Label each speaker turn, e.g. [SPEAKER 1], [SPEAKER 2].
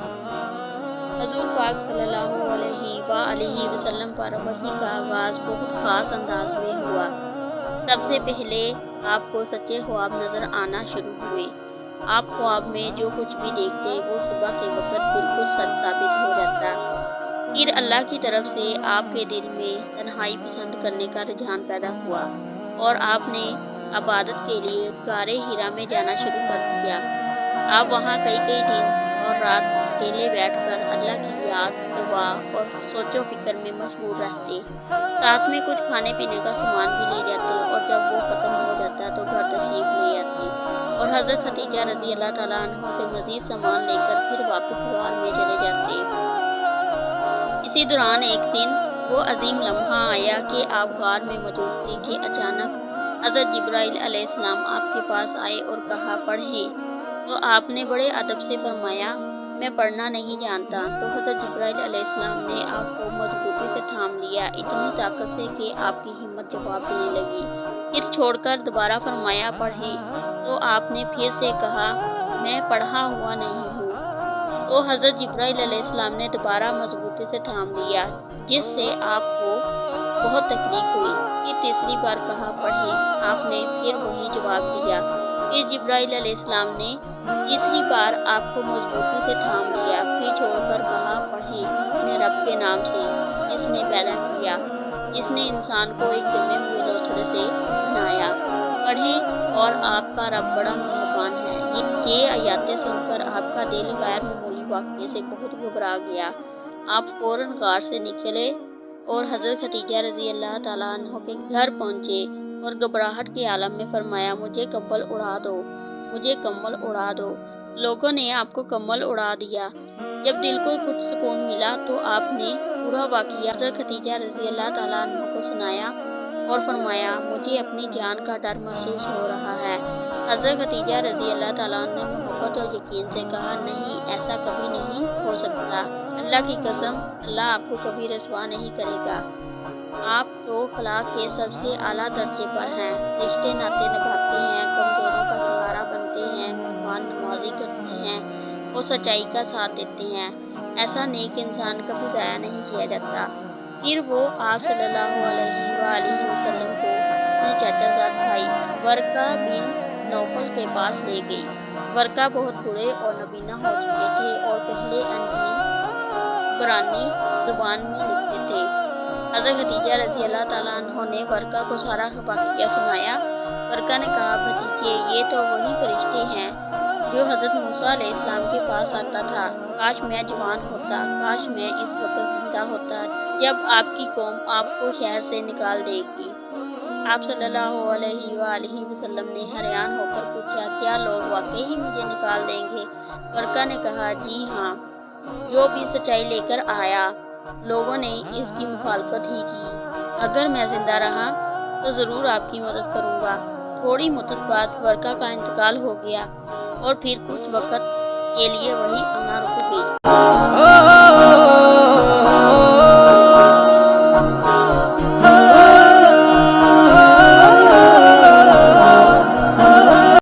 [SPEAKER 1] ہوگی حضور پاک صلی اللہ علیہ وآلہ وسلم پر وحی کا آغاز بہت خاص انداز میں ہوا۔ سب سے پہلے آپ کو سچے خواب نظر آنا شروع ہوئے۔ آپ خواب میں جو کچھ بھی دیکھتے، وہ صبح کے وقت بالکل سچ ثابت ہو جاتا۔ پھر اللہ کی طرف سے آپ کے دل میں تنہائی پسند کرنے کا رجحان پیدا ہوا اور آپ نے عبادت کے لیے گارے ہیرا میں جانا شروع کر دیا۔ آپ وہاں کئی کئی دن اور رات اکیلے بیٹھ کر اللہ کی یاد، دعا اور سوچ و فکر میں مشغول رہتے۔ ساتھ میں کچھ کھانے پینے کا سامان بھی لے جاتے اور جب وہ ختم ہو جاتا تو گھر تشریف لے آتے۔ اور حضرت ختیجہ رضی اللہ تعالیٰ عنہ سے مزید سامان لے کر پھر واپس غار میں چلے جاتے۔ اسی دوران ایک دن وہ عظیم لمحہ آیا کہ آپ غار میں موجود تھے کہ اچانک حضرت جبرائیل علیہ السلام آپ کے پاس آئے اور کہا پڑھیں تو آپ نے بڑے ادب سے فرمایا، میں پڑھنا نہیں جانتا، تو حضرت جبرائیل علیہ السلام نے آپ کو مضبوطی سے تھام لیا، اتنی طاقت سے کہ آپ کی ہمت جواب دینے لگی۔ پھر چھوڑ کر دوبارہ فرمایا، پڑھیں۔ تو آپ نے پھر سے کہا، میں پڑھا ہوا نہیں ہوں۔ تو حضرت جبرائیل علیہ السلام نے دوبارہ مضبوطی سے تھام لیا، جس سے آپ کو بہت تکلیف ہوئی۔ پھر تیسری بار کہا، پڑھیں۔ آپ نے پھر وہی جواب دیا۔ پھر جبرائیل علیہ السلام نے تیسری بار آپ کو مضبوطی سے تھام لیا، پھر چھوڑ کر کہا پڑھیں اپنے رب کے نام سے، جس نے پیدا کیا، جس نے انسان کو ایک جمے ہوئے لوتھڑے سے بنایا۔ پڑھیں اور آپ کا رب بڑا مہربان ہے۔ یہ آیاتیں سن کر آپ کا دل غیر معمولی واقعے سے بہت گھبرا گیا۔ آپ فوراً غار سے نکلے اور حضرت ختیجہ رضی اللہ تعالیٰ عنہ کے گھر پہنچے۔ اور گھبراہٹ کے عالم میں فرمایا، مجھے کمبل اڑا دو، مجھے کمبل اڑا دو۔ لوگوں نے آپ کو کمبل اڑا دیا۔ جب دل کو کچھ سکون ملا تو آپ نے پورا واقعہ حضرت ختیجہ رضی اللہ تعالیٰ عنہ کو سنایا اور فرمایا، مجھے اپنی جان کا ڈر محسوس ہو رہا ہے۔ حضرت ختیجہ رضی اللہ تعالیٰ نے محبت اور یقین سے کہا، نہیں، ایسا کبھی نہیں ہو سکتا۔ اللہ کی قسم، اللہ آپ کو کبھی رسوا نہیں کرے گا۔ آپ تو خلا کے سب سے اعلیٰ درجے پر ہیں۔ رشتے ناطے نبھاتے ہیں کمزوروں کا سہارا بنتے ہیں، مہمان نمازی کرتے ہیں اور سچائی کا ساتھ دیتے ہیں۔ ایسا نیک انسان کبھی ضائع نہیں کیا جاتا۔ پھر وہ آپ صلی اللہ علیہ وآلہ وسلم کو اپنے چاچا زاد بھائی ورقہ بن نوفل کے پاس لے گئی۔ ورقہ بہت برے اور نبینہ ہو چکے تھے اور پہلے انہی قرآنی زبان میں لکھتے تھے۔ حضرت خدیجہ رضی اللہ تعالیٰ عنہ نے ورقہ کو سارا واقعہ سنایا ورقہ نے کہا بھتیجے یہ تو وہی فرشتے ہیں جو حضرت موسیٰ علیہ السلام کے پاس آتا تھا۔ کاش میں جوان ہوتا، کاش میں اس وقت زندہ ہوتا۔ جب آپ کی قوم آپ کو شہر سے نکال دے گی، آپ صلی اللہ علیہ وآلہ وسلم نے حیران ہو کر پوچھا کیا لوگ واقعی ہی مجھے نکال دیں گے۔ ورقہ نے کہا جی ہاں جو بھی سچائی لے کر آیا لوگوں نے اس کی مخالفت ہی کی۔ اگر میں زندہ رہا تو ضرور آپ کی مدد کروں گا۔ تھوڑی مدت بعد ورکا کا انتقال ہو گیا اور پھر کچھ وقت کے لیے وہی آنا رک گئی۔